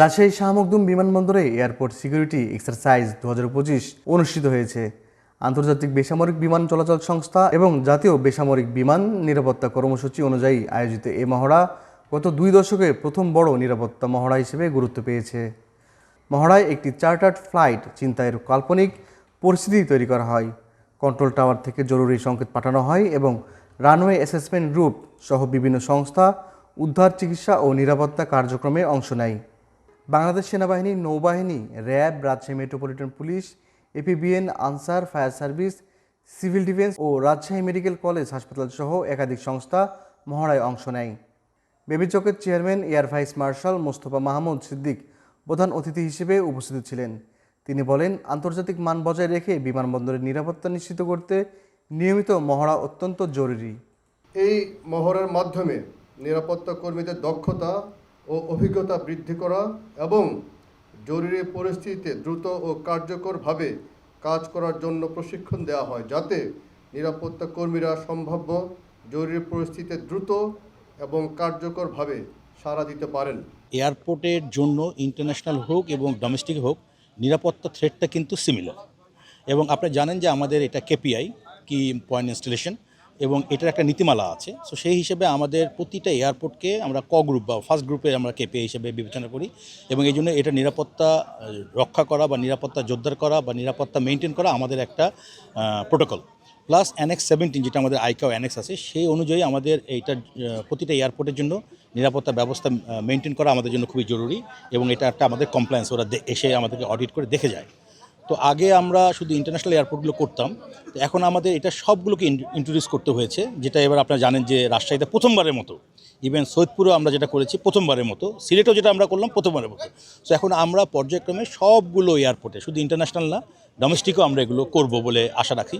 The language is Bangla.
রাজশাহী শাহ মখদুম বিমানবন্দরে এয়ারপোর্ট সিকিউরিটি এক্সারসাইজ দু হাজার পঁচিশ অনুষ্ঠিত হয়েছে। আন্তর্জাতিক বেসামরিক বিমান চলাচল সংস্থা এবং জাতীয় বেসামরিক বিমান নিরাপত্তা কর্মসূচি অনুযায়ী আয়োজিত এ মহড়া গত দুই দশকে প্রথম বড় নিরাপত্তা মহড়া হিসেবে গুরুত্ব পেয়েছে। মহড়ায় একটি চার্টার্ড ফ্লাইট চিন্তায়ের কাল্পনিক পরিস্থিতি তৈরি করা হয়। কন্ট্রোল টাওয়ার থেকে জরুরি সংকেত পাঠানো হয় এবং রানওয়ে অ্যাসেসমেন্ট রুট সহ বিভিন্ন সংস্থা উদ্ধার, চিকিৎসা ও নিরাপত্তা কার্যক্রমে অংশ নেয়। বাংলাদেশ সেনাবাহিনী, নৌবাহিনী, RAB, Rajshahi metropolitan police, APBN, Ansar, fire service, civil defence ও রাজশাহী মেডিকেল কলেজ হাসপাতাল সহ একাধিক সংস্থা মহড়ায় অংশ নেয়। বেবি চকের chairman, air vice marshal Mostafa Mahmud Siddique প্রধান অতিথি হিসেবে উপস্থিত ছিলেন। তিনি বলেন, আন্তর্জাতিক মান বজায় রেখে বিমানবন্দরের নিরাপত্তা নিশ্চিত করতে নিয়মিত মহড়া অত্যন্ত জরুরি। এই মহড়ার মাধ্যমে নিরাপত্তা কর্মীদের দক্ষতা ও অভিজ্ঞতা বৃদ্ধি করা এবং জরুরি পরিস্থিতিতে দ্রুত ও কার্যকরভাবে কাজ করার জন্য প্রশিক্ষণ দেওয়া হয় যাতে নিরাপত্তা কর্মীরা সম্ভাব্য জরুরি পরিস্থিতিতে দ্রুত এবং কার্যকরভাবে সাড়া দিতে পারেন। এয়ারপোর্টের জন্য ইন্টারন্যাশনাল হোক এবং ডোমেস্টিক হোক নিরাপত্তা থ্রেটটা কিন্তু সিমিলার এবং আপনি জানেন যে আমাদের এটা কেপিআই কি পয়েন্ট ইনস্টলেশন এবং এটার একটা নীতিমালা আছে। সো সেই হিসেবে আমাদের প্রতিটা এয়ারপোর্টকে আমরা ক গ্রুপ বা ফার্স্ট গ্রুপে আমরা কেপিআই হিসেবে বিবেচনা করি এবং এই জন্য এটা নিরাপত্তা রক্ষা করা বা নিরাপত্তা জোরদার করা বা নিরাপত্তা মেনটেন করা আমাদের একটা প্রোটোকল প্লাস অ্যানেক্স সেভেন্টিন যেটা আমাদের আইকাও অ্যানেক্স আছে, সেই অনুযায়ী আমাদের এইটা প্রতিটা এয়ারপোর্টের জন্য নিরাপত্তা ব্যবস্থা মেনটেন করা আমাদের জন্য খুবই জরুরি এবং এটা একটা আমাদের কমপ্লায়েন্স ওরা এসে আমাদেরকে অডিট করে দেখে যায়। তো আগে আমরা শুধু ইন্টারন্যাশনাল এয়ারপোর্টগুলো করতাম। তো এখন আমাদের এটা সবগুলোকে ইন্ট্রোডিউস করতে হয়েছে, যেটা এবার আপনারা জানেন যে রাজশাহীতে প্রথমবারের মতো ইভেন সৈয়দপুরেও আমরা যেটা করেছি প্রথমবারের মতো, সিলেটেও যেটা আমরা করলাম প্রথমবারের মতো। তো এখন আমরা পর্যায়ক্রমে সবগুলো এয়ারপোর্টে শুধু ইন্টারন্যাশনাল না ডোমেস্টিকও আমরা এগুলো করব বলে আশা রাখি।